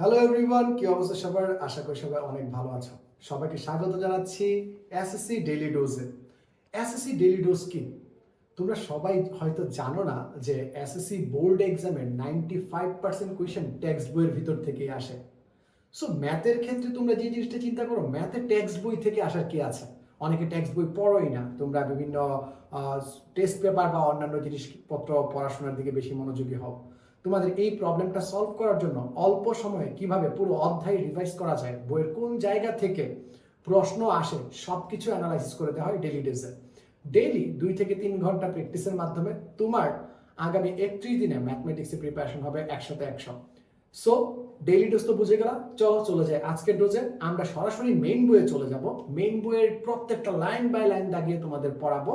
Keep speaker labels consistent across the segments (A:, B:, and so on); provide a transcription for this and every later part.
A: Hello everyone কি অবস্থা সবার? আশা করি সবাই অনেক ভালো আছো। সবাইকে স্বাগত জানাচ্ছি এসএসসি ডেইলি ডোজে এসএসসি ডেইলি ডোজ কি? তোমরা সবাই হয়তো জানো না যে এসএসসি বোর্ড এক্সামের ninety five percent question text বইয়ের ভিতর থেকেই আসে। সো ম্যাথের ক্ষেত্রে তোমরা যে জিনিসটা চিন্তা করো ম্যাথে টেক্সট বই থেকে আসার কি আছে? অনেকে টেক্সট বই পড়োই না। তোমরা বিভিন্ন টেস্ট পেপার বা অন্যান্য জিনিসপত্র পড়াশোনার দিকে বেশি মনোযোগী হও। তোমাদের এই প্রবলেমটা সলভ করার জন্য অল্প সময়ে কীভাবে পুরো অধ্যায় রিভাইজ করা যায়, বইয়ের কোন জায়গা থেকে প্রশ্ন আসে সব কিছু অ্যানালাইসিস করে দেওয়া হয় ডেলি ডেজে ডেইলি দুই থেকে তিন ঘণ্টা প্র্যাকটিসের মাধ্যমে তোমার আগামী একত্রিশ দিনে ম্যাথমেটিক্সে প্রিপারেশন হবে একশোতে একশো। সো ডেইলি ডোজ তো বুঝে গেলাম চলো চলে যাই আজকের ডোজে আমরা সরাসরি মেইন বইয়ে চলে যাব। মেইন বইয়ের প্রত্যেকটা লাইন বাই লাইন দাগিয়ে তোমাদের পড়াবো।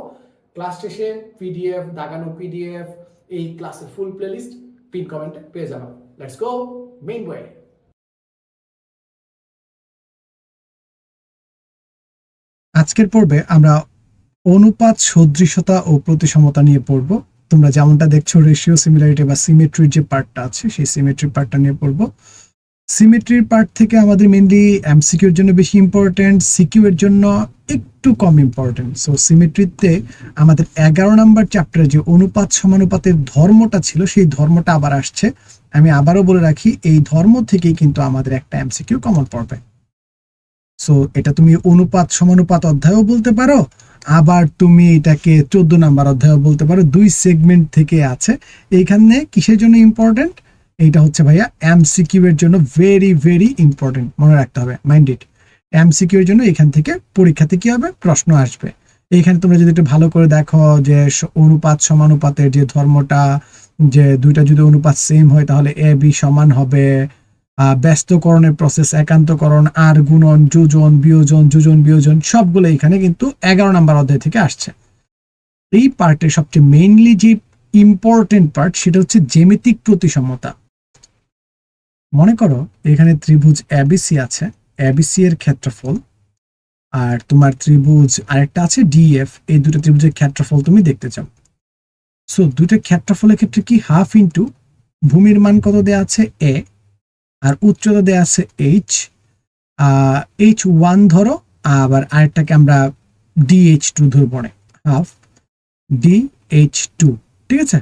A: ক্লাস শেষে পিডিএফ দাগানো পিডিএফ এই ক্লাসের ফুল প্লেলিস্ট পিন কমেন্টে পেয়ে যাবেন লেটস গো মেইন বইয়ে
B: আজকের পর্বে আমরা অনুপাত, সদৃশতা ও প্রতিসমতা নিয়ে পড়ব। তোমরা যেমনটা দেখছ রেশিও সিমিলারিটি বা সিমেট্রির যে পার্টটা আছে, সেই সিমেট্রি পার্টটা নিয়ে পড়ব। সিমেট্রির পার্ট থেকে আমাদের মেনলি এমসিকিউর জন্য বেশি ইম্পর্টেন্ট সিকিউ এর জন্য একটু কম ইম্পর্টেন্ট সো সিমেট্রিতে আমাদের এগারো নাম্বার চ্যাপ্টারে যে অনুপাত সমানুপাতের ধর্মটা ছিল, সেই ধর্মটা আবার আসছে। আমি আবারও বলে রাখি, এই ধর্ম থেকেই কিন্তু আমাদের একটা এমসিকিউ কমন পড়বে সো এটা তুমি অনুপাত সমানুপাত অধ্যায়ও বলতে পারো, আবার তুমি এটাকে চোদ্দ নাম্বার অধ্যায়ও বলতে পারো। দুই সেগমেন্ট থেকে আছে। এইখানে কিসের জন্য ইম্পর্টেন্ট এইটা হচ্ছে ভাইয়া এমসিকিউ এর জন্য ভেরি ভেরি ইম্পর্টেন্ট মনে রাখতে হবে মাইন্ড ইট এমসিকিউ এর জন্য এখান থেকে পরীক্ষাতে কি হবে? প্রশ্ন আসবে। এইখানে তোমরা যদি একটু ভালো করে দেখো যে অনুপাত সমানুপাতের যে ধর্মটা, যে দুইটা যদি অনুপাত সেম হয়, তাহলে এ বি সমান হবে। ব্যস্তকরণের প্রসেস একান্তকরণ আর গুণন, যোজন, বিয়োজন যোজন, বিয়োজন, সবগুলো এখানে কিন্তু এগারো নাম্বার অধ্যায় থেকে আসছে। এই পার্টের সবচেয়ে মেইনলি যে ইম্পর্টেন্ট পার্ট সেটা হচ্ছে জ্যামিতিক প্রতিসমতা। মনে করো এখানে ত্রিভুজ এবিসি আছে এবিসি এর ক্ষেত্রফল, আর তোমার ত্রিভুজ আরেকটা আছে ডিএফ এই দুটো ত্রিভুজের ক্ষেত্রফল তুমি দেখতে চাও। সো দুটো ক্ষেত্রফলের ক্ষেত্রে কি হাফ ইন্টু ভূমির মান কত দেওয়া আছে? এ আর উচ্চতা দেওয়া আছে এইচ এইচ ওয়ান ধরো, আবার আরেকটাকে আমরা ডিএইচ টু ধরবো হাফ ডি এইচ টু ঠিক আছে?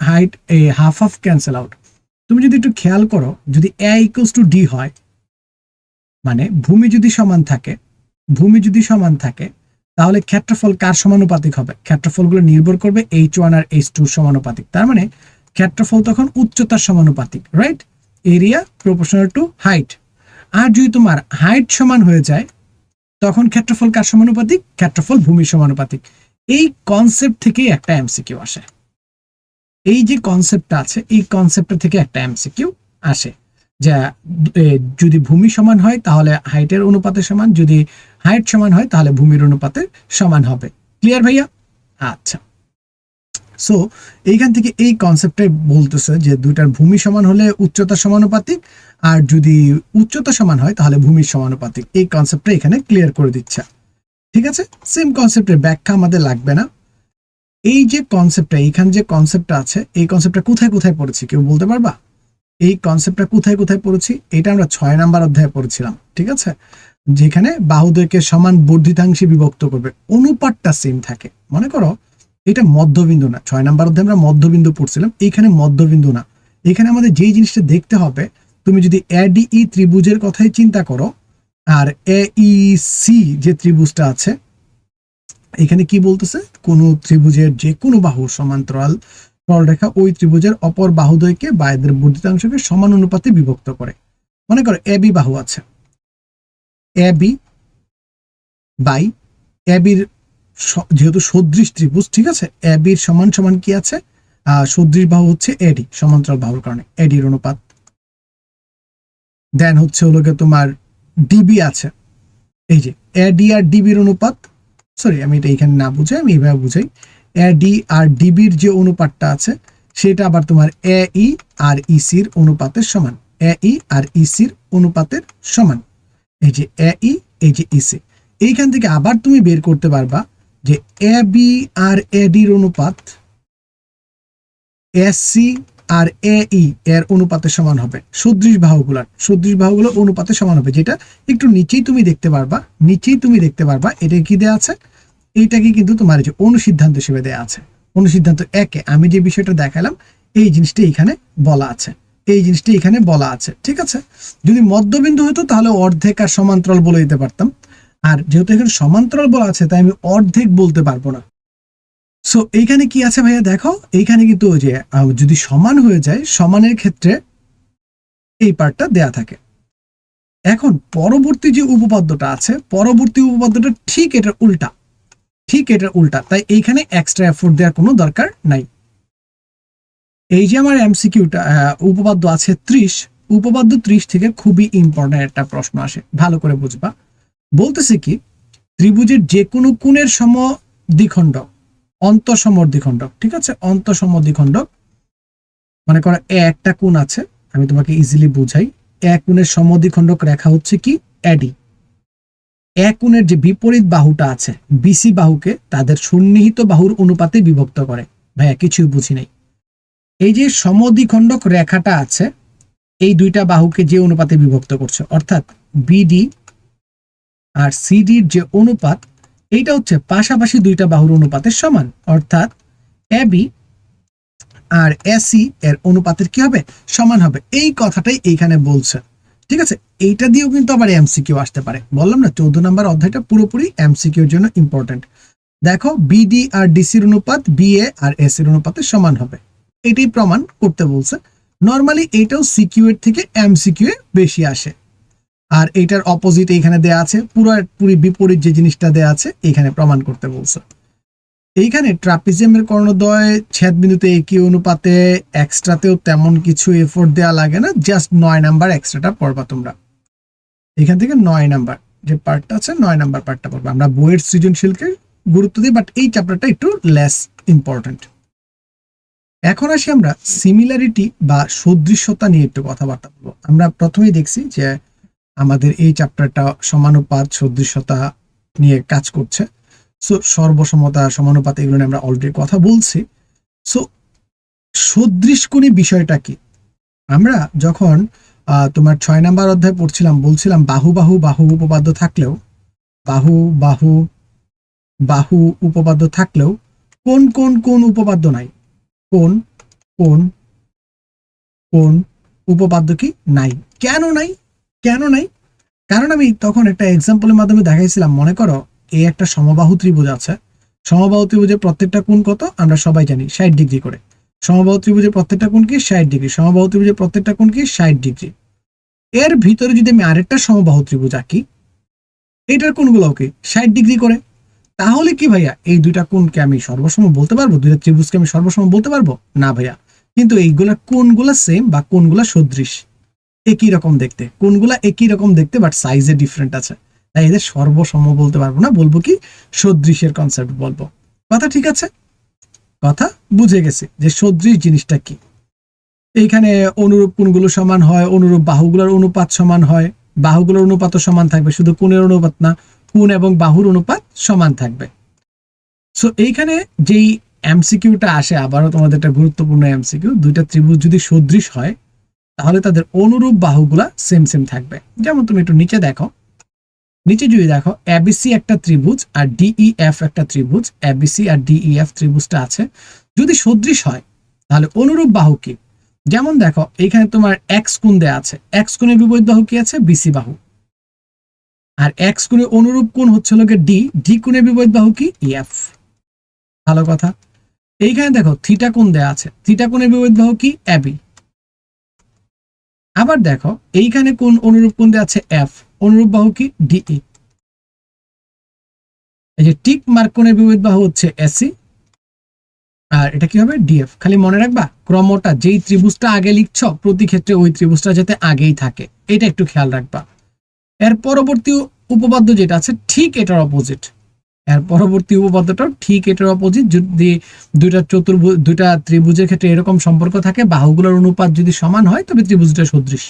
B: হাইট এ হাফ হাফ ক্যান্সেল আউট তুমি যদি একটু খেয়াল করো, যদি এ ইকুয়ালস টু ডি হয় মানে ভূমি যদি সমান থাকে, ভূমি যদি সমান থাকে, তাহলে ক্ষেত্রফল কার সমানুপাতিক হবে? ক্ষেত্রফলগুলো নির্ভর করবে এইচ ওয়ান আর এইচ টু সমানুপাতিক। তার মানে ক্ষেত্রফল তখন উচ্চতার সমানুপাতিক right area proportional to height আর যদি তোমার হাইট সমান হয়ে যায়, তখন ক্ষেত্রফল কার সমানুপাতিক? ক্ষেত্রফল ভূমি সমানুপাতিক। এই কনসেপ্ট থেকেই একটা এমসিকিউ আসে। এই যে কনসেপ্টটা আছে, এই কনসেপ্টটা থেকে একটা এমসিকিউ আসে। যা যদি ভূমি সমান হয়, তাহলে হাইটের অনুপাতে সমান, যদি হাইট সমান হয়, তাহলে ভূমির অনুপাতে সমান হবে। ক্লিয়ার ভাইয়া? আচ্ছা। সো এইখান থেকে এই কনসেপ্টে বলতেছে যে দুইটার ভূমি সমান হলে উচ্চতা সমানুপাতিক, আর যদি উচ্চতা সমান হয়, তাহলে ভূমির সমানুপাতিক। এই কনসেপ্টটা এখানে ক্লিয়ার করে দিচ্ছে। ঠিক আছে? সেম কনসেপ্টের ব্যাখ্যা আমাদের লাগবে না। এই যে কনসেপ্টটা এইখানে যে কনসেপ্টটা আছে, এই কনসেপ্টটা কোথায় কোথায় পড়েছি, কেউ বলতে পারবা? এই কনসেপ্টটা কোথায় কোথায় পড়েছি, এটা আমরা ছয় নাম্বার অধ্যায়ে পড়েছিলাম, ঠিক আছে? যেখানে বাহুদেরকে সমান বর্ধিতাংশে বিভক্ত করবে, অনুপাতটা সেম থাকে। মনে করো, এটা মধ্যবিন্দু না, ছয় নাম্বার অধ্যায়ে আমরা মধ্যবিন্দু পড়ছিলাম, এইখানে মধ্যবিন্দু না। এখানে আমাদের যেই জিনিসটা দেখতে হবে, তুমি যদি এডিই ত্রিভুজের কথাই চিন্তা করো, আর এ সি যে ত্রিভুজটা আছে এখানে কি বলতেছে? কোন ত্রিভুজের যে কোনো বাহু সমান্তরাল সরলরেখা ওই ত্রিভুজের অপর বাহুদ্বয়কে বা এদের বর্ধিতাংশকে সমান অনুপাতে বিভক্ত করে। মনে করো, এ বি বাহু আছে। এ বি বাই এ বির যেহেতু সদৃশ ত্রিভুজ, ঠিক আছে? এ বির সমান সমান কি আছে? সদৃশ বাহু হচ্ছে এডি সমান্তরাল বাহুর কারণে এডির অনুপাত। দেন হচ্ছে হলো তোমার ডিবি আছে। এই যে এডি আর ডিবির অনুপাত সরি আমি এটা এখানে না বুঝাই, আমি এইভাবে বুঝাই। এডি আর ডিবির যে অনুপাতটা আছে, সেটা আবার তোমার এ ই আর ইসির অনুপাতের সমান। এ ই আর ইসির অনুপাতের সমান। এই যে এ ই এই যে ইসি এইখান থেকে আবার তুমি বের করতে পারবা যে এ বি আর এডির অনুপাত এসসি আর এ, ই এর অনুপাতের সমান হবে। সদৃশ বাহুগুলার সদৃশ বাহুগুলো অনুপাতের সমান হবে। যেটা একটু নিচেই তুমি দেখতে পারবা, নিচেই তুমি দেখতে পারবা, এটা কি দেয়া আছে? এইটাকে কিন্তু তোমার যে অনুসিদ্ধান্ত হিসেবে দেয়া আছে। অনুসিদ্ধান্ত একে, আমি যে বিষয়টা দেখালাম, এই জিনিসটা এখানে বলা আছে। এই জিনিসটা এখানে বলা আছে, ঠিক আছে? যদি মধ্যবিন্দু হতো, তাহলে অর্ধেক আর সমান্তরাল বলে দিতে পারতাম। আর যেহেতু এখানে সমান্তরাল বলা আছে, তাই আমি অর্ধেক বলতে পারব না। সো এইখানে কি আছে ভাইয়া? দেখো, এইখানে কিন্তু ওই যে যদি সমান হয়ে যায়, সমানের ক্ষেত্রে এই পার্টটা দেয়া থাকে। এখন পরবর্তী যে উপপাদ্যটা আছে, পরবর্তী উপপাদ্যটা ঠিক এটার উল্টা। ঠিক এটার উল্টা। তাই এইখানে এক্সট্রা এফোর্ট দেওয়ার কোনো দরকার নাই। এই যে আমার এমসিকিউটা উপপাদ্য আছে ত্রিশ, উপপাদ্য ত্রিশ থেকে খুবই ইম্পর্টেন্ট একটা প্রশ্ন আসে। ভালো করে বুঝবা। বলতেছে কি, ত্রিভুজের যে কোনো কোণের সম দ্বিখণ্ডক অন্তঃসমর দ্বিখণ্ডক ঠিক আছে? অন্তঃসমর দ্বিখণ্ডক মনে করো এ একটা কোণ আছে, আমি তোমাকে ইজিলি বুঝাই। এক কোণের সমদ্বিখণ্ডক রেখা হচ্ছে কি? অ্যাডি এক কোণের যে বিপরীত বাহুটা আছে বিসি বাহুকে তাদের সন্নিহিত বাহুর অনুপাতে বিভক্ত করে। ভাইয়া, কিছুই বুঝি নাই। এই যে সমদ্বিখণ্ডক রেখাটা আছে, এই দুইটা বাহুকে যে অনুপাতে বিভক্ত করছে, অর্থাৎ বিডি আর সিডির যে অনুপাত এইটা হচ্ছে পাশাপাশি দুইটা বাহুর অনুপাতের সমান। অর্থাৎ এবি আর এসি এর অনুপাতের কি হবে? সমান হবে। এই কথাটাই এইখানে বলছে। ঠিক আছে? এইটা দিয়েও কিন্তু আবার এমসিকিউ আসতে পারে। বললাম না, চৌদ্দ নম্বর অধ্যায়টা পুরোপুরি এমসিকিউর জন্য ইম্পর্টেন্ট দেখো বিডি আর ডিসির অনুপাত বিএ আর এর অনুপাতের সমান হবে। এটাই প্রমাণ করতে বলছে। নর্মালি এইটাও সিকিউ এর থেকে এমসিকিউ এ বেশি আসে। আর এইটার অপোজিট এখানে দেয়া আছে, পুরো পুরি বিপরীত যে জিনিসটা দেয়া আছে এখানে প্রমাণ করতে বলছে। এইখানে ট্রাপিজিয়ামের কর্ণদ্বয় ছেদ বিন্দুতে একই অনুপাতে এক্সট্রাতেও তেমন কিছু এফোর্ট দেওয়া লাগে না জাস্ট নয় নাম্বার এক্সট্রাটা পড়বা তোমরা। এখান থেকে নয় নাম্বার যে পার্টটা আছে, নয় নাম্বার পার্টটা পড়বা। আমরা বইয়ের সৃজনশীলকে গুরুত্ব দিই বাট এই চ্যাপ্টারটা একটু লেস ইম্পর্টেন্ট এখন আসি আমরা সিমিলারিটি বা সদৃশ্যতা নিয়ে একটু কথাবার্তা বলব। আমরা প্রথমেই দেখছি যে আমাদের এই চ্যাপ্টারটা সমানুপাত, সদৃশ্যতা নিয়ে কাজ করছে। সো সর্বসমতা, সমানুপাত এগুলো নিয়ে আমরা অলরেডি কথা বলছি। সো সদৃশ সদৃশকুণী বিষয়টা কি? আমরা যখন তোমার ছয় নাম্বার অধ্যায় পড়ছিলাম, বলছিলাম বাহু বাহু বাহু উপপাদ্য থাকলেও, বাহু বাহু বাহু উপপাদ্য থাকলেও কোন কোন কোন উপপাদ্য নাই? কোন কোন কোন উপপাদ্য কি নাই? কেন নাই? কেন নাই? কারণ আমি তখন একটা এক্সাম্পলের মাধ্যমে দেখাইছিলাম, মনে করো এই একটা সমবাহু ত্রিভুজ আছে। সমবাহু ত্রিভুজের প্রত্যেকটা কোণ কত? আমরা সবাই জানি, ষাট ডিগ্রি করে। সমবাহু ত্রিভুজের প্রত্যেকটা কোণ কি? ষাট ডিগ্রি। সমবাহু ত্রিভুজের প্রত্যেকটা কোণ কি? ষাট ডিগ্রি। এর ভিতরে যদি আমি আরেকটা সমবাহু ত্রিভুজ আঁকি, এটার কোণগুলো কি? ষাট ডিগ্রি করে। তাহলে কি ভাইয়া, এই দুইটা কোণকে আমি সর্বসম বলতে পারব? দুইটা ত্রিভুজকে আমি সর্বসম বলতে পারব? না ভাইয়া। কিন্তু এইগুলা কোণগুলা সেম বা কোণগুলা সদৃশ। একই রকম দেখতে। কোনগুলা একই রকম দেখতে বাট সাইজে ডিফারেন্ট আছে। তাই এদের সর্বসম বলতে পারব না, বলব কি, সদৃশের কনসেপ্ট বলব। কথা ঠিক আছে? কথা বুঝে গেছে যে সদৃশ জিনিসটা কি। এইখানে অনুরূপ কোনগুলো সমান হয়, অনুরূপ বাহুগুলোর অনুপাত সমান হয়। বাহুগুলোর অনুপাতও সমান থাকবে, শুধু কোণের অনুপাত না, কোণ এবং বাহুর অনুপাত সমান থাকবে। সো এইখানে যেই এমসিকিউটা আসে, আবারও তোমাদের একটা গুরুত্বপূর্ণ এমসিকিউ দুইটা ত্রিভুজ যদি সদৃশ হয় তাহলে তাদের অনুরূপ বাহুগুলা সেম সেম থাকবে। যেমন তুমি একটু নিচে দেখো। নিচে যদি দেখো এবিসি একটা ত্রিভুজ আর ডিইএফ একটা ত্রিভুজ। এবিসি আর ডিইএফ ত্রিভুজটা আছে। যদি সদৃশ হয়, তাহলে অনুরূপ বাহু কি? যেমন দেখো, এখানে তোমার এক্স কোণ দেয়া আছে। এক্স কোণের বিপরীত বাহু কি আছে? বিসি বাহু। আর এক্স কোণের অনুরূপ কোণ হচ্ছে লোকে ডি ডি কোণের বিপরীত বাহু কি? ইএফ ভালো কথা। এইখানে দেখো থিটা কোণ দেয়া আছে। থিটা কোণের বিপরীত বাহু কি? এবি আবার দেখো, এইখানে কোন অনুরূপ কোন আছে? এফ অনুরূপ বাহু কি? ডিই এই যে টিক মার্ক কোণের বাহু হচ্ছে এসি আর এটা কি হবে? ডিএফ খালি মনে রাখবা, ক্রমটা যেই ত্রিভুজটা আগে লিখছ, প্রতি ক্ষেত্রে ওই ত্রিভুজটা যাতে আগেই থাকে। এটা একটু খেয়াল রাখবা। এর পরবর্তী উপপাদ্য যেটা আছে, ঠিক এটার অপোজিট এর পরবর্তী উপপাদ্যটাও ঠিক এটার অপোজিট যদি দুইটা চতুর্ভুজ, দুইটা ত্রিভুজের ক্ষেত্রে এরকম সম্পর্ক থাকে, বাহুগুলোর অনুপাত যদি সমান হয়, তবে ত্রিভুজটা সদৃশ।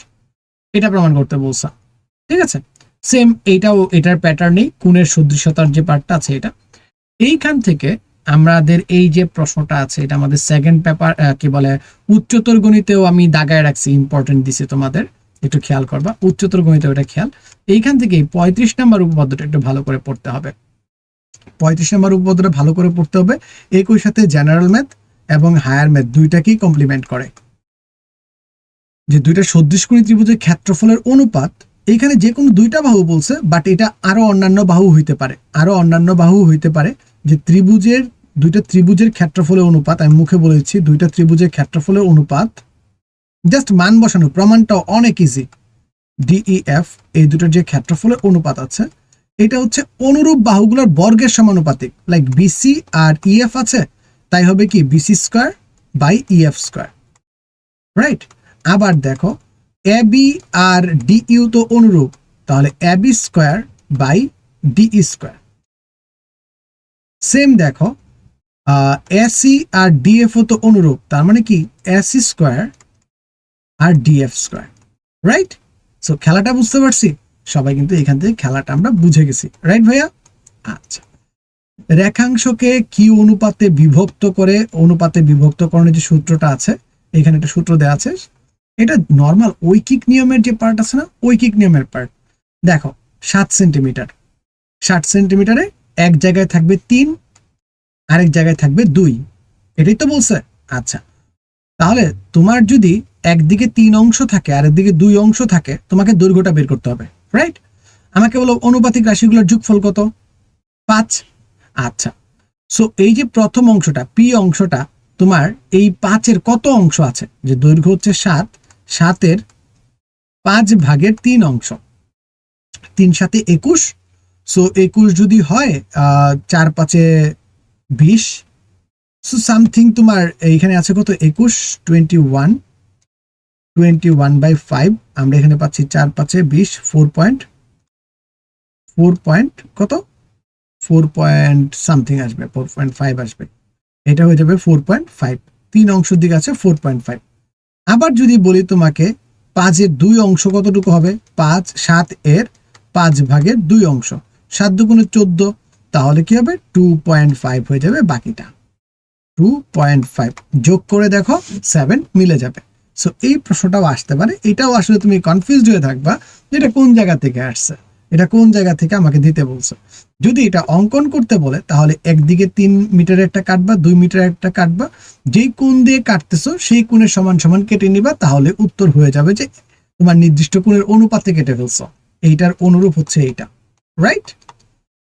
B: এটা প্রমাণ করতে বলছা। ঠিক আছে? সেম এইটাও এটার প্যাটার্নেই কোণের সদৃশতার যে পার্টটা আছে এটা। এইখান থেকে আমাদের এই যে প্রশ্নটা আছে, এটা আমাদের সেকেন্ড পেপার কি বলে, উচ্চতর গণিতেও আমি দাগায় রাখছি ইম্পর্টেন্ট দিছি তোমাদের। একটু খেয়াল করবা, উচ্চতর গণিতে ওটা খেয়াল। এইখান থেকে পঁয়ত্রিশ নাম্বার উপপাদ্যটা একটু ভালো করে পড়তে হবে। পঁয়ত্রিশ নাম্বার উপপাদ্যটা ভালো করে পড়তে হবে। একই সাথে জেনারেল ম্যাথ এবং হায়ার ম্যাথ দুইটাকেই কমপ্লিমেন্ট করে। যে দুইটা সদৃশকোণী ত্রিভুজের ক্ষেত্রফলের অনুপাত, এইখানে যে কোনো দুইটা বাহু বলছে বাট এটা আরও অন্যান্য বাহু হইতে পারে। আরও অন্যান্য বাহু হইতে পারে যে ত্রিভুজের, দুইটা ত্রিভুজের ক্ষেত্রফলের অনুপাত, আমি মুখে বলেছি দুইটা ত্রিভুজের ক্ষেত্রফলের অনুপাত জাস্ট মান বসানো প্রমাণটা অনেক ইজি ডিইএফ এই দুটোর যে ক্ষেত্রফলের অনুপাত আছে এটা হচ্ছে অনুরূপ বাহুগুলোর বর্গের সমানুপাতিক। লাইক বিসি আর ইএফ আছে, তাই হবে কি? BC square by EF square right আবার দেখো এ বি আর ডিইউ তো অনুরূপ, তাহলে A B square by DE square same দেখো এসি আর ডিএফ তো অনুরূপ, তার মানে কি? এসি স্কোয়ার আর ডিএফ স্কোয়ার রাইট সো খেলাটা বুঝতে পারছি? সবাই কিন্তু এখান থেকে খেলাটা আমরা বুঝে গেছি। রাইট ভাইয়া? আচ্ছা। রেখাংশকে কি অনুপাতে বিভক্ত করে, অনুপাতে বিভক্তকরণের যে সূত্রটা আছে, এখানে একটা সূত্র দেওয়া আছে, এটা নর্মাল ঐকিক নিয়মের যে পার্ট আছে না, ঐকিক নিয়মের পার্ট দেখো, সাত সেন্টিমিটার ষাট সেন্টিমিটারে এক জায়গায় থাকবে তিন, আরেক জায়গায় থাকবে দুই। এটাই তো বলছে। আচ্ছা। তাহলে তোমার যদি একদিকে তিন অংশ থাকে আর একদিকে দুই অংশ থাকে, তোমাকে দৈর্ঘ্যটা বের করতে হবে। রাইট আমাকে বলো, অনুপাতিক রাশিগুলোর যোগফল কত? পাঁচ। আচ্ছা। সো এই যে প্রথম অংশটা পি অংশটা, তোমার এই পাঁচের কত অংশ আছে? যে দৈর্ঘ্য হচ্ছে সাত, সাতের পাঁচ ভাগের তিন অংশ। তিন সাথে একুশ। সো একুশ যদি হয় চার পাঁচে বিশ। সো সামথিং তোমার এইখানে আছে কত? একুশ twenty one twenty one by five আমরা এখানে পাচ্ছি চার পাঁচে বিশ ফোর পয়েন্ট ফোর পয়েন্ট কত? ফোর পয়েন্ট সামথিং আসবে ফোর পয়েন্ট ফাইভ আসবে। এটা হয়ে যাবে ফোর পয়েন্ট ফাইভ তিন অংশের দিকে আছে ফোর পয়েন্ট ফাইভ আবার যদি বলি তোমাকে, পাঁচের দুই অংশ কতটুকু হবে? পাঁচ, সাত এর পাঁচ ভাগের দুই অংশ। সাত দুগুণে চোদ্দ, তাহলে কি হবে? টু পয়েন্ট ফাইভ হয়ে যাবে বাকিটা। টু পয়েন্ট ফাইভ যোগ করে দেখো সেভেন মিলে যাবে। সো এই প্রশ্নটাও আসতে পারে। এটাও আসলে তুমি কনফিউজড হয়ে থাকবা এটা কোন জায়গা থেকে আসছে। এটা কোন জায়গা থেকে আমাকে দিতে বলছো। যদি এটা অঙ্কন করতে বলে, তাহলে একদিকে তিন মিটারের একটা কাটবা, দুই মিটারের একটা কাটবা। যেই কোণ দিয়ে কাটতেছো, সেই কোণের সমান সমান কেটে নিবা, তাহলে উত্তর হয়ে যাবে যে তোমার নির্দিষ্ট কোণের অনুপাতে কেটে ফেলছো। এইটার অনুরূপ হচ্ছে এইটা। রাইট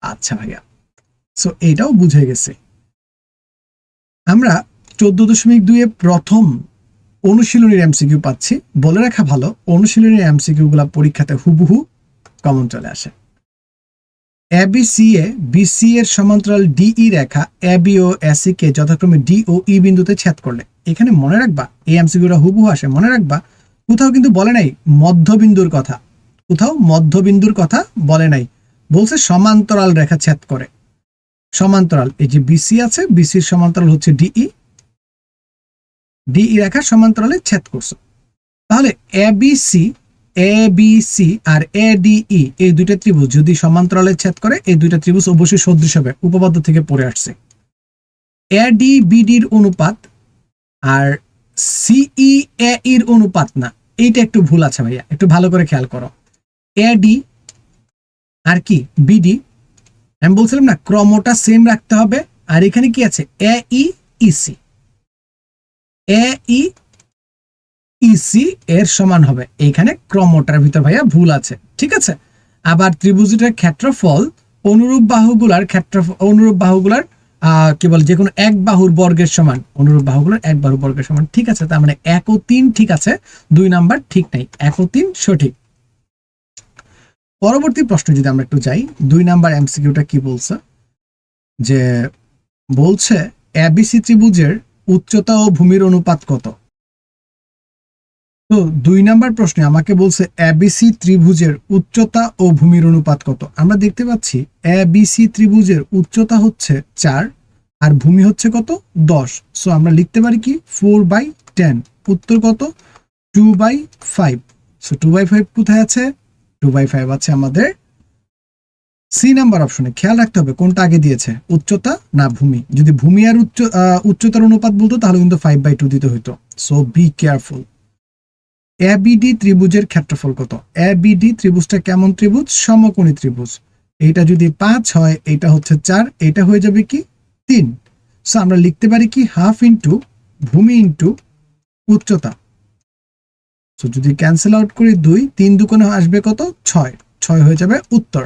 B: আচ্ছা ভাইয়া। সো এইটাও বুঝে গেছে। আমরা চোদ্দ দশমিক দুইয়ে প্রথম অনুশীলনীর এমসিকিউ পাচ্ছি। বলে রাখা ভালো, অনুশীলনীর এমসিকিউ গুলা পরীক্ষাতে হুবহু কমন চলে আসে। এবিসি এ বিসি এর সমান্তরাল ডিই রেখা এবি ও এসি কে যথাক্রমে ডি ও ই বিন্দুতে ছেদ করলে। এখানে মনে রাখবা, এই এমসিকিউটা হুবহু আসে। মনে রাখবা, কোথাও কিন্তু বলে নাই, মধ্যবিন্দুর কথা। কোথাও মধ্যবিন্দুর কথা বলে নাই। বলছে সমান্তরাল রেখা ছেদ করে। সমান্তরাল, এই যে বিসি আছে বিসির সমান্তরাল হচ্ছে ডিই ডিই রেখা সমান্তরালে ছেদ করছে। তাহলে এবিসি এ বি সি আর এ ডিই এই দুইটা ত্রিভুজ যদি সমান্তরালে ছেদ করে, এই দুইটা ত্রিভুজ অবশ্যই সদৃশ হবে, উপপাদ্য থেকে পড়ে আসছে। এ ডি বিডির অনুপাত আর সিই এ এর অনুপাত না, এইটা একটু ভুল আছে ভাইয়া, একটু ভালো করে খেয়াল করো। এ ডি আর কি? বিডি আমি বলছিলাম না, ক্রমটা সেম রাখতে হবে, আর এখানে কি আছে? এ ই ইসি এ, ই ইসি এর সমান হবে। এইখানে ক্রমটার ভিতর ভাইয়া ভুল আছে, ঠিক আছে? আবার ত্রিভুজটার ক্ষেত্রফল অনুরূপ বাহুগুলার ক্ষেত্র অনুরূপ বাহুগুলার কি বলে যে কোনো এক বাহুর বর্গের সমান, অনুরূপ বাহুগুলোর এক বাহুর বর্গের সমান, ঠিক আছে? তার মানে এক ও তিন ঠিক আছে, দুই নাম্বার ঠিক নাই, এক ও তিন সঠিক। পরবর্তী প্রশ্ন যদি আমরা একটু যাই, দুই নাম্বার এমসিকিউটা কি বলছে? যে, বলছে এবিসি ত্রিভুজের উচ্চতা ও ভূমির অনুপাত কত? তো দুই নাম্বার প্রশ্নে আমাকে বলছে এবিসি ত্রিভুজের উচ্চতা ও ভূমির অনুপাত কত? আমরা দেখতে পাচ্ছি এবিসি ত্রিভুজের উচ্চতা হচ্ছে চার আর ভূমি হচ্ছে কত? দশ। সো আমরা লিখতে পারি কি? Four by ten. উত্তর কত? Two by five. So two by five কোথায় আছে? টু বাই ফাইভ আছে আমাদের সি নাম্বার অপশনে খেয়াল রাখতে হবে কোনটা আগে দিয়েছে, উচ্চতা না ভূমি। যদি ভূমি আর উচ্চ উচ্চতার অনুপাত বলতো, তাহলে কিন্তু ফাইভ বাই টু দিতে হইতো। সো বি কেয়ারফুল এবিডি ত্রিভুজের ক্ষেত্রফল কত? এবিডি ত্রিভুজটা কেমন ত্রিভুজ? সমকোণী ত্রিভুজ। এইটা যদি পাঁচ হয় এটা হচ্ছে চার এটা হয়ে যাবে কি? তিন। সো আমরা লিখতে পারি কি? হাফ ইন্টু ভূমি ইন্টু উচ্চতা। সো যদি ক্যান্সেল আউট করি দুই, তিন দুকোণে আসবে কত? ছয়। ছয় হয়ে যাবে উত্তর।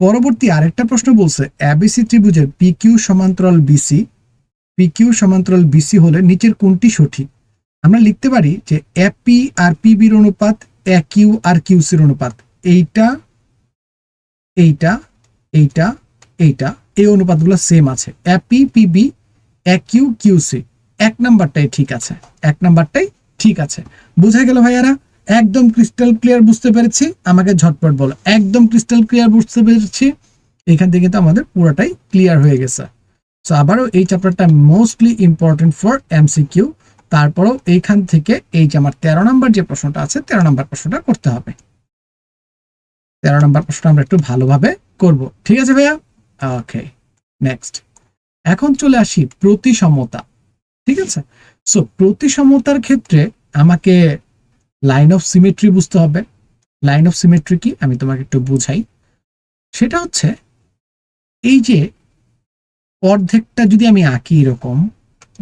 B: পরবর্তী আরেকটা প্রশ্ন বলছে এবিসি ত্রিভুজের পি কিউ সমান্তরাল বিসি পি কিউ সমান্তরাল বিসি হলে নিচের কোনটি সঠিক? আমরা লিখতে পারি যে এপি আর পিবির অনুপাত এ কিউ আর কিউসির অনুপাত। এইটা এইটা এইটা এইটা, এই অনুপাতগুলো সেম আছে। AP PB A Q QC এক নাম্বারটাই ঠিক আছে। এক নাম্বারটাই ঠিক আছে। বুঝা গেল ভাইয়ারা? একদম ক্রিস্টাল ক্লিয়ার বুঝতে পেরেছি। আমাকে ঝটপট বলো। একদম ক্রিস্টাল ক্লিয়ার বুঝতে পেরেছি। এখান থেকে তো আমাদের পুরোটাই ক্লিয়ার হয়ে গেছে। সো আবারও এই চ্যাপ্টারটা মোস্টলি ইম্পর্টেন্ট ফর এমসিকিউ তারপরেও এইখান থেকে এই যে আমার তেরো নাম্বার যে প্রশ্নটা আছে, তেরো নাম্বার প্রশ্নটা করতে হবে। তেরো নাম্বার প্রশ্নটা আমরা একটু ভালোভাবে করব। ঠিক আছে ভাইয়া? ওকে নেক্সট এখন চলে আসি প্রতিসমতা। ঠিক আছে? সো প্রতিসমতার ক্ষেত্রে আমাকে লাইন অফ সিমেট্রি বুঝতে হবে। লাইন অফ সিমেট্রি কি? আমি তোমাকে একটু বুঝাই। সেটা হচ্ছে, এই যে অর্ধেকটা যদি আমি আঁকি এরকম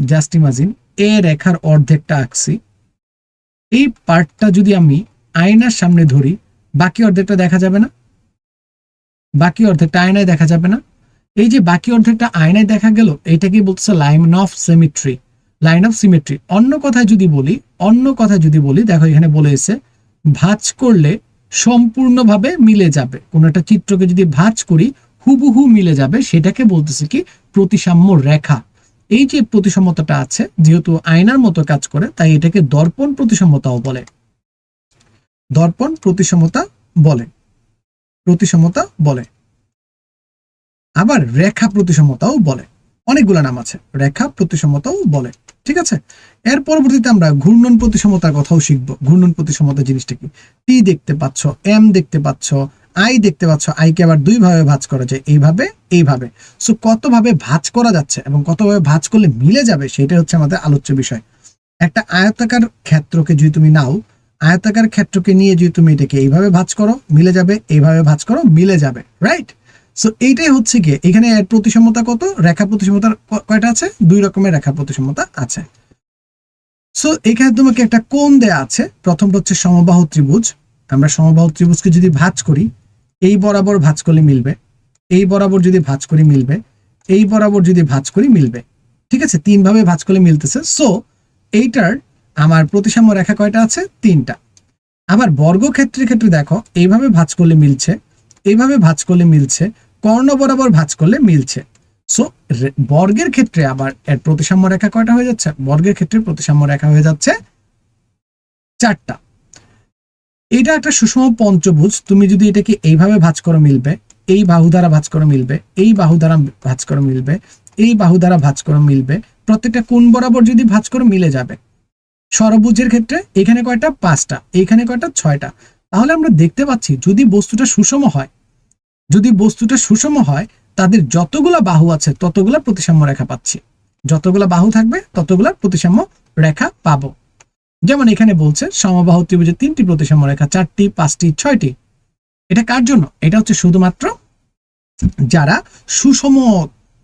B: জাস্ট ইমাজিন এ রেখার অর্ধেকটা আঁকছি, এই পার্টটা যদি আমি আয়নার সামনে ধরি, বাকি অর্ধেকটা দেখা যাবে না। বাকি অর্ধেকটা আয়নায় দেখা যাবে না। এই যে বাকি অর্ধেকটা আয়নায় দেখা গেল, এইটাকে বলছে line of symmetry. Line of symmetry. অন্য কথায় যদি বলি, অন্য কথা যদি বলি, দেখো এখানে বলে এসে ভাঁজ করলে সম্পূর্ণভাবে মিলে যাবে। কোন একটা চিত্রকে যদি ভাঁজ করি, হুবহু মিলে যাবে, সেটাকে বলতেছে কি, প্রতিসাম্য রেখা। এই যে প্রতিসমতাটা আছে, যেহেতু আয়নার মতো কাজ করে, তাই এটাকে দর্পণ প্রতিসমতাও বলে। দর্পণ প্রতিসমতা বলে। প্রতিসমতা বলে। আবার রেখা প্রতিসমতাও বলে। অনেকগুলো নাম আছে। রেখা প্রতিসমতাও বলে। ঠিক আছে? এর পরবর্তীতে আমরা ঘূর্ণন প্রতিসমতার কথাও শিখব। ঘূর্ণন প্রতিসমতা জিনিসটা কি? টি দেখতে পাচ্ছ এম দেখতে পাচ্ছ আই দেখতে পাচ্ছ আইকে আবার দুই ভাবে ভাঁজ করা যায়, এইভাবে এইভাবে। সো কতভাবে ভাঁজ করা যাচ্ছে এবং কতভাবে ভাঁজ করলে মিলে যাবে সেটা হচ্ছে আমাদের আলোচ্য বিষয়। একটা আয়তাকার ক্ষেত্রকে যদি তুমি নাও, আয়তাকার ক্ষেত্রকে নিয়ে যদি তুমি এটাকে এইভাবে ভাঁজ করো, মিলে যাবে, এইভাবে ভাঁজ করো, মিলে যাবে রাইট সো এইটাই হচ্ছে গিয়ে, এখানে প্রতিসমতা কত? রেখা প্রতিসমতার কয়টা আছে? দুই রকমের রেখা প্রতিসমতা আছে। সো এখানে তোমাকে একটা কোণ দেয়া আছে। প্রথমটা হচ্ছে সমবাহু ত্রিভুজ। আমরা সমবাহু ত্রিভুজকে যদি ভাঁজ করি, এই বরাবর ভাঁজ করলে মিলবে। এই বরাবর যদি ভাঁজ করি, মিলবে। এই বরাবর যদি ভাঁজ করি, মিলবে। ঠিক আছে? তিন ভাবে ভাঁজ করলে মিলতেছে। সো এইটার আমার প্রতিসাম্য রেখা কয়টা আছে? তিনটা। আবার বর্গক্ষেত্রের ক্ষেত্রে দেখো, এইভাবে ভাঁজ করলে মিলছে। এইভাবে ভাঁজ করলে মিলছে। কর্ণ বরাবর ভাঁজ করলে মিলছে। সো বর্গের ক্ষেত্রে আবার এর প্রতিসাম্য রেখা কয়টা হয়ে যাচ্ছে? বর্গের ক্ষেত্রে প্রতিসাম্য রেখা হয়ে যাচ্ছে চারটা। এটা একটা সুষম পঞ্চভুজ, তুমি যদি এটাকে এইভাবে ভাঁজ করো মিলবে, এই বাহু দ্বারা ভাঁজ করো মিলবে, এই বাহু দ্বারা ভাঁজ করো মিলবে, এই বাহু দ্বারা ভাঁজ করো মিলবে, প্রত্যেকটা কোণ বরাবর যদি ভাঁজ করো মিলে যাবে। সরবুজের ক্ষেত্রে এখানে কয়টা? পাঁচটা। এখানে কয়টা? ছয়টা। তাহলে আমরা দেখতে পাচ্ছি, যদি বস্তুটা সুষম হয় যদি বস্তুটা সুষম হয়, তাদের যতগুলা বাহু আছে, ততগুলা প্রতিসাম্য রেখা পাচ্ছি। যতগুলা বাহু থাকবে, ততগুলা প্রতিসাম্য রেখা পাবো। যেমন এখানে বলছে, সমবাহু ত্রিভুজের তিনটি প্রতিসাম্য রেখা, চারটি, পাঁচটি, ছয়টি। এটা কার জন্য? এটা হচ্ছে শুধুমাত্র যারা সুষম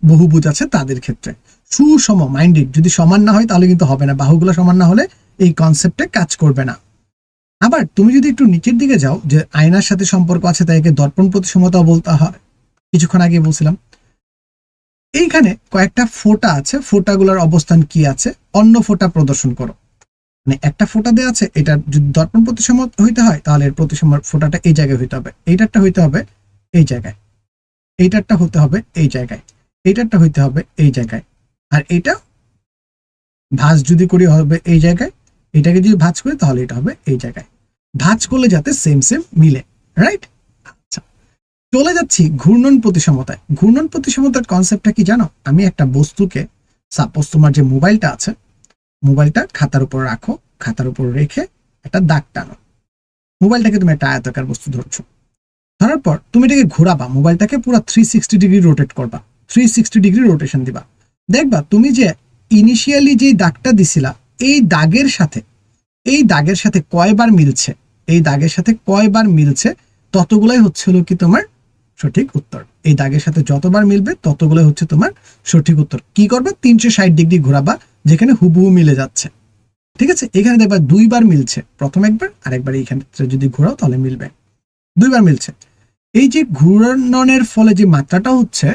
B: বহুভুজ আছে তাদের ক্ষেত্রে। সুষম মাইন্ডেড যদি সমান না হয় তাহলে কিন্তু হবে না। বাহুগুলো সমান না হলে এই কনসেপ্টে কাজ করবে না। আবার তুমি যদি একটু নিচের দিকে যাও, যে আয়নার সাথে সম্পর্ক আছে তাই একে দর্পণ প্রতিসমতাও বলতে হয়। কিছুক্ষণ আগে বলছিলাম। এইখানে কয়েকটা ফোঁটা আছে। ফোঁটাগুলোর অবস্থান কি আছে? অন্য ফোঁটা প্রদর্শন করো। মানে একটা ফোঁটা দেওয়া আছে, এটা যদি দর্পণ প্রতিসম হইতে হয়, তাহলে এর প্রতিসম ফোঁটাটা এই জায়গায় হইতে হবে। এইটারটা হইতে হবে এই জায়গায়। এইটারটা হতে হবে এই জায়গায়। এইটারটা হইতে হবে এই জায়গায়। আর এটা ভাঁজ যদি করি হবে এই জায়গায়, এটাকে যদি ভাঁজ করি, তাহলে এটা হবে এই জায়গায়। ভাঁজ করলে যাতে সেম সেম মিলে রাইট আচ্ছা চলে যাচ্ছি ঘূর্ণন প্রতিসমতায়। ঘূর্ণন প্রতিসমতার কনসেপ্টটা কি জানো? আমি একটা বস্তুকে সাপোজ তোমার যে মোবাইলটা আছে, মোবাইলটা খাতার উপর রাখো, খাতার উপর রেখে একটা দাগ টানো। মোবাইলটাকে তুমি একটা আয়তাকার বস্তু ধরছো। ধরার পর তুমি এটাকে ঘোরাবা, মোবাইলটাকে পুরো থ্রি সিক্সটি ডিগ্রি রোটেট করবা থ্রি সিক্সটি ডিগ্রি রোটেশন দিবা। দেখবা তুমি যে ইনিশিয়ালি যে দাগটা দিছিলা, এই দাগের সাথে, এই দাগের সাথে কয়বার মিলছে? এই দাগের সাথে কয়বার মিলছে ততগুলাই হচ্ছে হলো কি তোমার সঠিক উত্তর। এই দাগের সাথে যতবার মিলবে ততগুলোই হচ্ছে তোমার সঠিক উত্তর। কি করবে? তিনশো ষাট ডিগ্রি ঘোরাবা, যেখানে হুবহু মিলে যাচ্ছে। ঠিক আছে? এখানে দেখবা দুইবার মিলছে। প্রথম একবার, আরেকবার এইখানে যদি ঘোরাও তাহলে মিলবে। দুইবার মিলছে। এই যে ঘূর্ণনের ফলে যে মাত্রাটা হচ্ছে,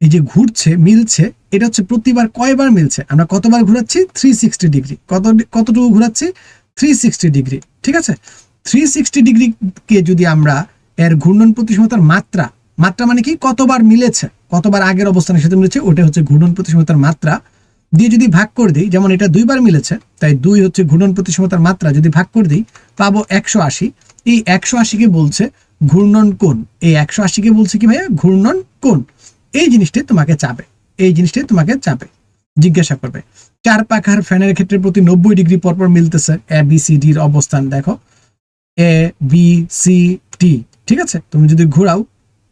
B: এই যে ঘুরছে, মিলছে, এটা হচ্ছে প্রতিবার কয়বার মিলছে? আমরা কতবার ঘোরাচ্ছি? থ্রি সিক্সটি ডিগ্রি কত কতটুকু ঘোরাচ্ছি? থ্রি সিক্সটি ডিগ্রি ঠিক আছে? থ্রি সিক্সটি ডিগ্রিকে যদি আমরা এর ঘূর্ণন প্রতিসমতার মাত্রা মাত্রা মানে কি? কতবার মিলেছে? কতবার আগের অবস্থানের সাথে মিলেছে? ওটা হচ্ছে ঘূর্ণন প্রতিসমতার মাত্রা। দিয়ে যদি ভাগ করে দিই, যেমন এটা দুইবার মিলেছে, তাই দুই হচ্ছে ঘূর্ণন প্রতিসমতার মাত্রা। যদি ভাগ করে দিই, পাবো একশো আশি। এই একশো আশিকে বলছে ঘূর্ণন কোণ। এই একশো আশিকে বলছে কি ভাইয়া? ঘূর্ণন কোণ। এই জিনিসটি তোমাকে চাবে এই জিনিসটি তোমাকে চাবে জিজ্ঞাসা করবে। চার পাখার ফ্যানের ক্ষেত্রে প্রতি নব্বই ডিগ্রি পরপর মিলতেছে। এ বি সি ডির অবস্থান, দেখো। এ বি সি টি ঠিক আছে? তুমি যদি ঘোরাও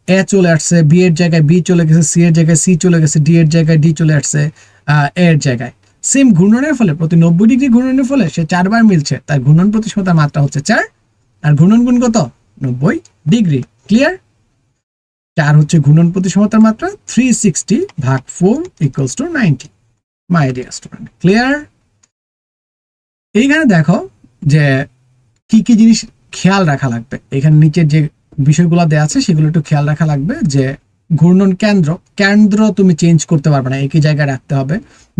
B: এ চলে আসছে বি এর জায়গায় বি চলে গেছে সি এর জায়গায় সি চলে গেছে ডি এর জায়গায় ডি চলে আসছে এ এর জায়গায়। সেম ঘূর্ণনের ফলে, প্রতি নব্বই ডিগ্রি ঘূর্ণনের ফলে সে চারবার মিলছে। তার ঘূর্ণন প্রতিসমতার মাত্রা হচ্ছে চার, আর ঘূর্ণন গুণ কত? নব্বই ডিগ্রি। ক্লিয়ার চার হচ্ছে ঘূর্ণন প্রতিসমতার মাত্রা থ্রি সিক্সটি ভাগ four equals to ninety my dear student clear এইখানে দেখো যে কি কি জিনিস খেয়াল রাখা লাগবে। এখানে নিচের যে বিষয়গুলো দেওয়া আছে, সেগুলো একটু খেয়াল রাখা লাগবে যে ঘূর্ণন কেন্দ্র কেন্দ্র তুমি চেঞ্জ করতে পারবে না, একই জায়গায় রাখতে হবে।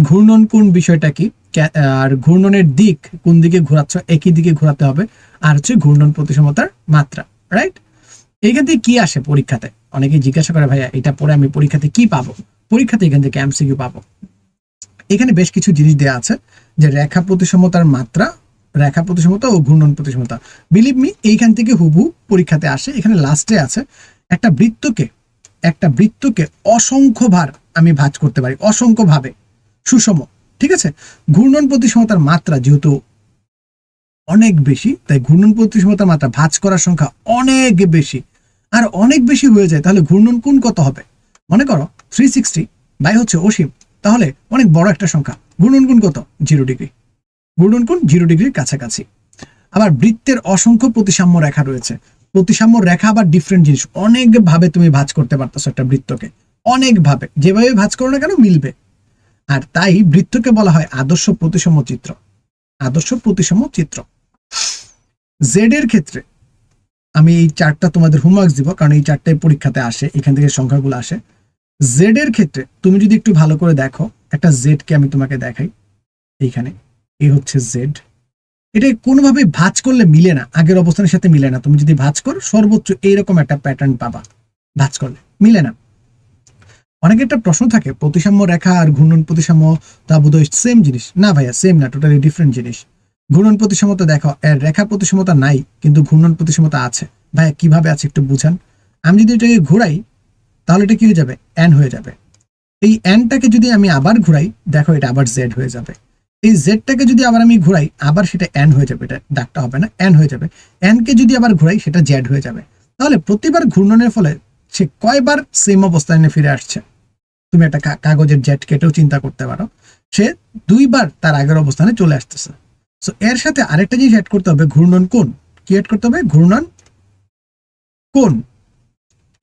B: ঘূর্ণন কোন বিষয়টা কি? আর ঘূর্ণনের দিক কোন দিকে ঘোরাচ্ছ, একই দিকে ঘোরাতে হবে। আর হচ্ছে ঘূর্ণন প্রতিসমতার মাত্রা রাইট এইখান থেকে কি আসে পরীক্ষাতে? অনেকে জিজ্ঞাসা করে, ভাইয়া, এটা পরে আমি পরীক্ষাতে কি পাবো? পরীক্ষাতে এখান থেকে এমসিকিউ পাবো। এখানে বেশ কিছু জিনিস দেওয়া আছে যে রেখা প্রতিসমতার মাত্রা রেখা প্রতিসমতা ও ঘূর্ণন প্রতিসমতা। বিলিভ মি এইখান থেকে হুবু পরীক্ষাতে আসে। এখানে লাস্টে আছে, একটা বৃত্তকে একটা বৃত্তকে অসংখ্যবার আমি ভাঁজ করতে পারি, অসংখ্যভাবে, সুষম, ঠিক আছে? ঘূর্ণন প্রতিসমতার মাত্রা যেহেতু অনেক বেশি, তাই ঘূর্ণন প্রতিসমতার মাত্রা ভাজ করার সংখ্যা অনেক বেশি। আর অনেক বেশি হয়ে যায়, তাহলে ঘূর্ণন কোণ কত হবে? মনে করো থ্রি সিক্সটি বাই হচ্ছে অসীম, তাহলে অনেক বড় একটা সংখ্যা। ঘূর্ণন কোণ কত? জিরো ডিগ্রি ঘূর্ণন কোণ জিরো ডিগ্রির কাছাকাছি। আবার বৃত্তের অসংখ্য প্রতিসাম্য রেখা রয়েছে। প্রতিসাম্য রেখা আবার ডিফারেন্ট জিনিস। অনেক ভাবে তুমি ভাঁজ করতে পারতেছো একটা বৃত্তকে। অনেক ভাবে যেভাবে ভাঁজ করো না কেন, মিলবে। আর তাই বৃত্তকে বলা হয় আদর্শ প্রতিসম চিত্র। আদর্শ প্রতিসম চিত্র। জেড এর ক্ষেত্রে আমি এই চারটা তোমাদের হোমওয়ার্ক দিব, কারণ এই চারটাই পরীক্ষাতে আসে, এখান থেকে সংখ্যাগুলো আসে। জেড এর ক্ষেত্রে তুমি যদি একটু ভালো করে দেখো, একটা জেড কে আমি তোমাকে দেখাই, এইখানে। এই হচ্ছে জেড এটা কোনোভাবে ভাঁজ করলে মিলে না, আগের অবস্থানের সাথে মিলে না। তুমি যদি ভাঁজ করো, সর্বোচ্চ এইরকম একটা প্যাটার্ন পাবা। ভাঁজ করলে মিলে না। অনেক একটা প্রশ্ন থাকে, প্রতিসাম্য রেখা আর ঘূর্ণন প্রতিসাম্য তা বোধহয় সেম জিনিস? না ভাইয়া সেম না টোটালি ডিফারেন্ট জিনিস। ঘূর্ণন প্রতিসমতা দেখো, এর রেখা প্রতিসমতা নাই, কিন্তু ঘূর্ণন প্রতিসমতা আছে। ভাইয়া, কীভাবে আছে একটু বুঝান? আমি যদি এটাকে ঘোরাই, তাহলে এটা কি হয়ে যাবে? এন হয়ে যাবে। এই এনটাকে যদি আমি আবার ঘুরাই, দেখো এটা আবার জেড হয়ে যাবে। এই জেডটাকে যদি আবার আমি ঘুরাই, আবার সেটা এন হয়ে যাবে, এটা ডাকটা হবে না এন হয়ে যাবে। এন কে যদি আবার ঘুরাই, সেটা জেড হয়ে যাবে। তাহলে প্রতিবার ঘূর্ণনের ফলে সে কয়বার সেম অবস্থানে ফিরে আসছে? তুমি একটা কাগজের জেট কেটেও চিন্তা করতে পারো। সে দুইবার তার আগের অবস্থানে চলে আসতেছে। সো এর সাথে আরেকটা জিনিস অ্যাড করতে হবে, ঘূর্ণন কোণ। কি অ্যাড করতে হবে? ঘূর্ণন কোণ।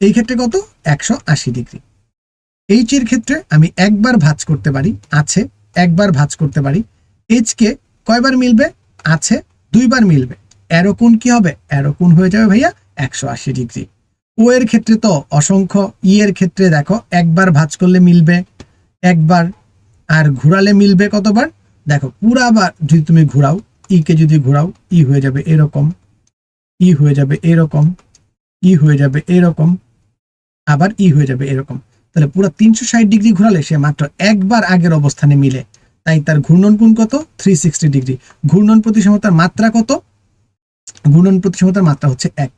B: এই ক্ষেত্রে কত? একশো আশি ডিগ্রি। এইচ এর ক্ষেত্রে আমি একবার ভাঁজ করতে পারি, আছে, একবার ভাঁজ করতে পারি। এইচ কে কয়বার মিলবে? আছে, দুইবার মিলবে। কোণ কি হবে? অ্যারো কোণ হয়ে যাবে ভাইয়া? একশো আশি ডিগ্রি। ও এর ক্ষেত্রে তো অসংখ্য, ই এর ক্ষেত্রে দেখো, একবার ভাঁজ করলে মিলবে, একবার আর ঘুরালে মিলবে কতবার? দেখো পুরাবার যদি তুমি ঘুরাও, ই কে যদি ঘুরাও, ই হয়ে যাবে এরকম, ই হয়ে যাবে এরকম, ই হয়ে যাবে এরকম, আবার ই হয়ে যাবে এরকম। তাহলে পুরো তিনশো ষাট ডিগ্রি ঘোরালে সে মাত্র একবার আগের অবস্থানে মিলে। তাই তার ঘূর্ণন কোণ কত? থ্রি সিক্সটি ডিগ্রি ঘূর্ণন প্রতিসমতার মাত্রা কত? ঘূর্ণন প্রতিসমতার মাত্রা হচ্ছে এক।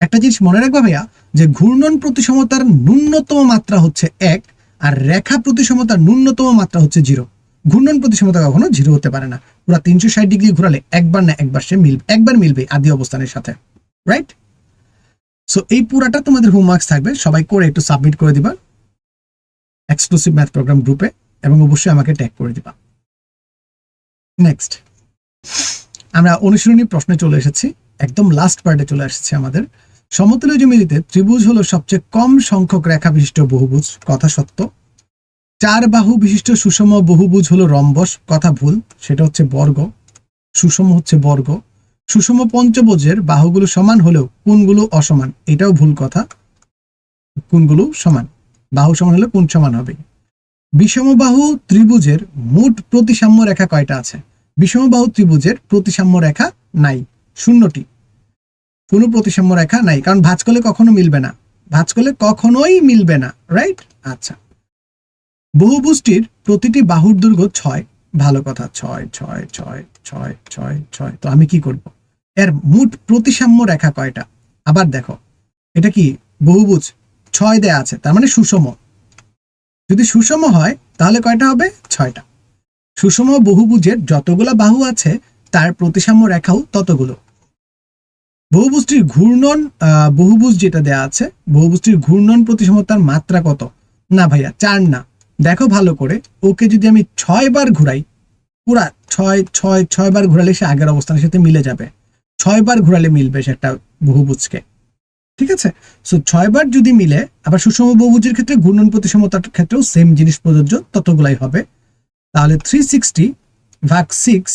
B: একটা জিনিস মনে রাখবা ভাইয়া, যে ঘূর্ণন প্রতিসমতার ন্যূনতম মাত্রা হচ্ছে এক আর রেখা প্রতিসমতার ন্যূনতম মাত্রা হচ্ছে জিরো। ঘূর্ণন প্রতিসমতা কখনো জিরো হতে পারে না। পুরো তিনশো ষাট ডিগ্রি ঘোরালে একবার না একবার সে মিলবে একবার মিলবে আদি অবস্থানের সাথে। রাইট সো এই পুরাটা তোমাদের হোমওয়ার্কস থাকবে। সবাই করে একটু সাবমিট করে দিবা। এক্সক্লুসিভ ম্যাথ প্রোগ্রাম গ্রুপে এবং অবশ্যই আমাকে ট্যাগ করে দিবা। নেক্সট আমরা অনুশীলনী প্রশ্নে চলে এসেছি। একদম লাস্ট পার্টে চলে এসেছি আমাদের। সমতলীয় জমিতে ত্রিভুজ হলো সবচেয়ে কম সংখ্যক রেখা বিশিষ্ট বহুভুজ, কথা সত্য। চার বাহু বিশিষ্ট সুষম বহুভুজ হলো রম্বস, কথা ভুল, সেটা হচ্ছে বর্গ। সুষম হচ্ছে বর্গ। সুষম পঞ্চভুজের বাহুগুলো সমান হলেও কোনগুলো অসমান, এটাও ভুল কথা। কোনগুলো সমান? বাহু সমান হলে কোন সমান হবে? বিষমবাহু ত্রিভুজের মোট প্রতিসাম্য রেখা কয়টা আছে? বিষমবাহু ত্রিভুজের প্রতিসাম্য রেখা নাই, শূন্যটি। কোনো প্রতিসাম্য রেখা নাই, কারণ ভাঁজ করলে কখনো মিলবে না। ভাঁজ করলে কখনোই মিলবে না রাইট আচ্ছা। বহুভুজটির প্রতিটি বাহুর দৈর্ঘ্য ছয়। ভালো কথা, ছয় ছয় ছয় ছয় ছয় ছয়। তো আমি কি করব? এর মোট প্রতিসাম্য রেখা কয়টা? আবার দেখো, এটা কি বহুভুজ? ছয় দেয়া আছে, তার মানে সুষম। যদি সুষম হয়, তাহলে কয়টা হবে? ছয়টা। সুষম বহুভুজের যতগুলা বাহু আছে, তার প্রতিসাম্য রেখাও ততগুলো। বহুভুজটির ঘূর্ণন বহুভুজ যেটা দেয়া আছে, বহুভুজটির ঘূর্ণন প্রতিসমতার মাত্রা কত? না ভাইয়া, চার না। দেখো ভালো করে, ওকে যদি আমি ছয় বার ঘুরাই, পুরা ছয় ছয় ছয় বার ঘুরালে সে আগের অবস্থানের সাথে মিলে যাবে। ছয় বার ঘুরালে মিলবে সে একটা বহুভুজকে। ঠিক আছে? সো ছয় বার যদি মিলে, আবার সুষম বহুভুজের ক্ষেত্রে, ঘূর্ণন প্রতিসমতার ক্ষেত্রেও সেম জিনিস প্রযোজ্য, ততগুলাই হবে। তাহলে থ্রি সিক্সটি ভাগ সিক্স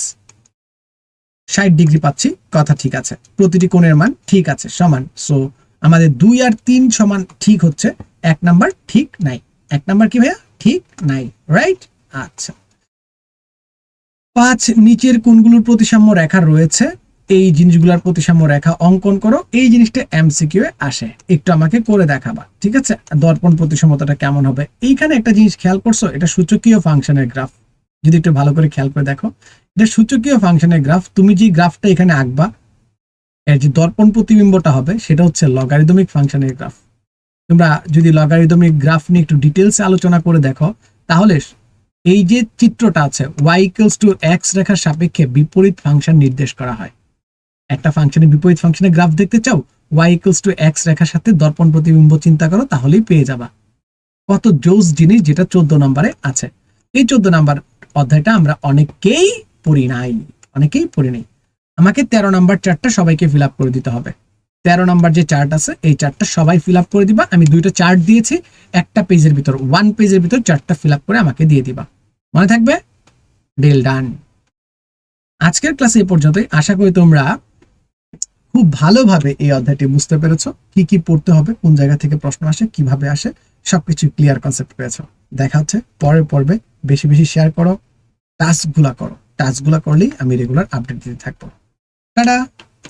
B: ষাট ডিগ্রি পাচ্ছি, কথা ঠিক আছে। প্রতিটি কোণের মান ঠিক আছে, সমান। সো আমাদের দুই আর তিন সমান ঠিক হচ্ছে, এক নাম্বার ঠিক নাই। এক নাম্বার কি ভাইয়া? ঠিক নাই রাইট আচ্ছা। পাঁচ নিচের কোনগুলোর প্রতিসাম্য রেখা রয়েছে এই জিনিসগুলোর প্রতিসাম্য রেখা অঙ্কন করো, এই জিনিসটা এমসিকিউ এ আসে। একটু আমাকে করে দেখাবা, ঠিক আছে? দর্পণ প্রতিসমতাটা কেমন হবে? এইখানে একটা জিনিস খেয়াল করছ, এটা সূচকীয় ফাংশনের গ্রাফ। যদি একটু ভালো করে খেয়াল করে দেখো, এটা সূচকীয় ফাংশনের গ্রাফ। তুমি যে গ্রাফটা এখানে আঁকবা, এর যে দর্পণ প্রতিবিম্বটা হবে, সেটা হচ্ছে লগারিদমিক ফাংশনের গ্রাফ। তোমরা যদি লগারিদমিক গ্রাফ নিয়ে একটু ডিটেলসে আলোচনা করে দেখো, তাহলে এই যে চিত্রটা আছে ওয়াই ইকুয়ালস টু এক্স রেখার সাপেক্ষে বিপরীত ফাংশন নির্দেশ করা হয়। একটা ফাংশনের বিপরীত ফাংশনের গ্রাফ দেখতে চাও ওয়াই ইকুয়ালস টু এক্স রেখার সাথে দর্পণ প্রতিবিম্ব চিন্তা করো, তাহলেই পেয়ে যাবা। কত জোস জিনিস যেটা চোদ্দ নম্বরে আছে। এই চোদ্দ নাম্বার অধ্যায়টা আমরা অনেকেই পড়ি নাই, অনেকেই পড়ি নাই। আমাকে তেরো নাম্বার চার্টটা সবাইকে ফিল আপ করে দিতে হবে। তেরো নাম্বার যে চার্ট আছে, এই চার্টটা সবাই ফিল আপ করে দিবা। আমি দুইটা চার্ট দিয়েছি, একটা পেজের ভিতর ওয়ান পেজের ভিতর চার্টটা ফিল আপ করে আমাকে দিয়ে দিবা। মনে থাকবে? ডেল ডান আজকের ক্লাসে এই পর্যন্তই। আশা করি তোমরা খুব ভালোভাবে এই অধ্যায়টি বুঝতে পেরেছ? কি কি পড়তে হবে? কোন জায়গা থেকে প্রশ্ন আসে? কীভাবে আসে? সবকিছু ক্লিয়ার কনসেপ্ট পেয়েছ। দেখা হচ্ছে পরের পর্বে। বেশি বেশি শেয়ার করো। টাস্কগুলা করো। টাস্কগুলা করলেই আমি রেগুলার আপডেট দিতে থাকব। টাটা!